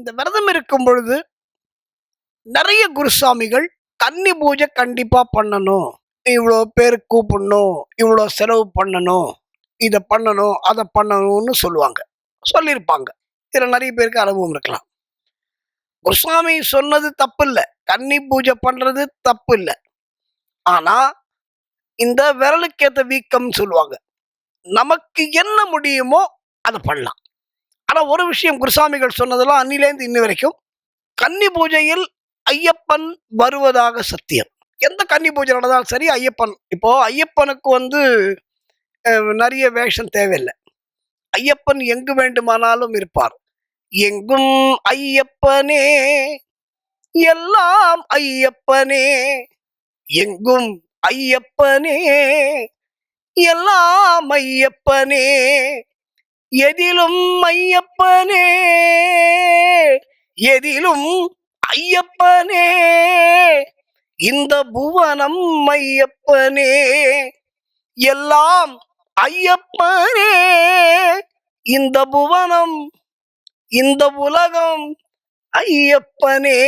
இந்த விரதம் இருக்கும் பொழுது நிறைய குருசாமிகள் கன்னி பூஜை கண்டிப்பாக பண்ணணும். இவ்வளோ பேர் கூப்பிடணும் இவ்வளோ செலவு பண்ணணும் இதை பண்ணணும் அதை பண்ணணும்னு சொல்லுவாங்க. சொல்லியிருப்பாங்க. இதில் நிறைய பேருக்கு அனுபவம் இருக்கலாம். குருசாமி சொன்னது தப்பு இல்லை கன்னி பூஜை பண்ணுறது தப்பு இல்லை ஆனால் இந்த விரலுக்கேற்ற வீக்கம்னு சொல்லுவாங்க. நமக்கு என்ன முடியுமோ அதை பண்ணலாம். ஆனால் ஒரு விஷயம் குருசாமிகள் சொன்னதெல்லாம் அன்னிலேருந்து இன்ன வரைக்கும். கன்னி பூஜையில் ஐயப்பன் வருவதாக சத்தியம். எந்த கன்னி பூஜை நடந்தாலும் சரி ஐயப்பன். இப்போ ஐயப்பனுக்கு வந்து நிறைய வேஷம் தேவையில்லை. ஐயப்பன் எங்கு வேண்டுமானாலும் இருப்பார். எங்கும் ஐயப்பனே எல்லாம் ஐயப்பனே எங்கும் ஐயப்பனே எல்லாம் ஐயப்பனே. எதிலும் ஐயப்பனே எதிலும் ஐயப்பனே இந்த புவனம் ஐயப்பனே எல்லாம் ஐயப்பனே இந்த புவனம் இந்த உலகம் ஐயப்பனே.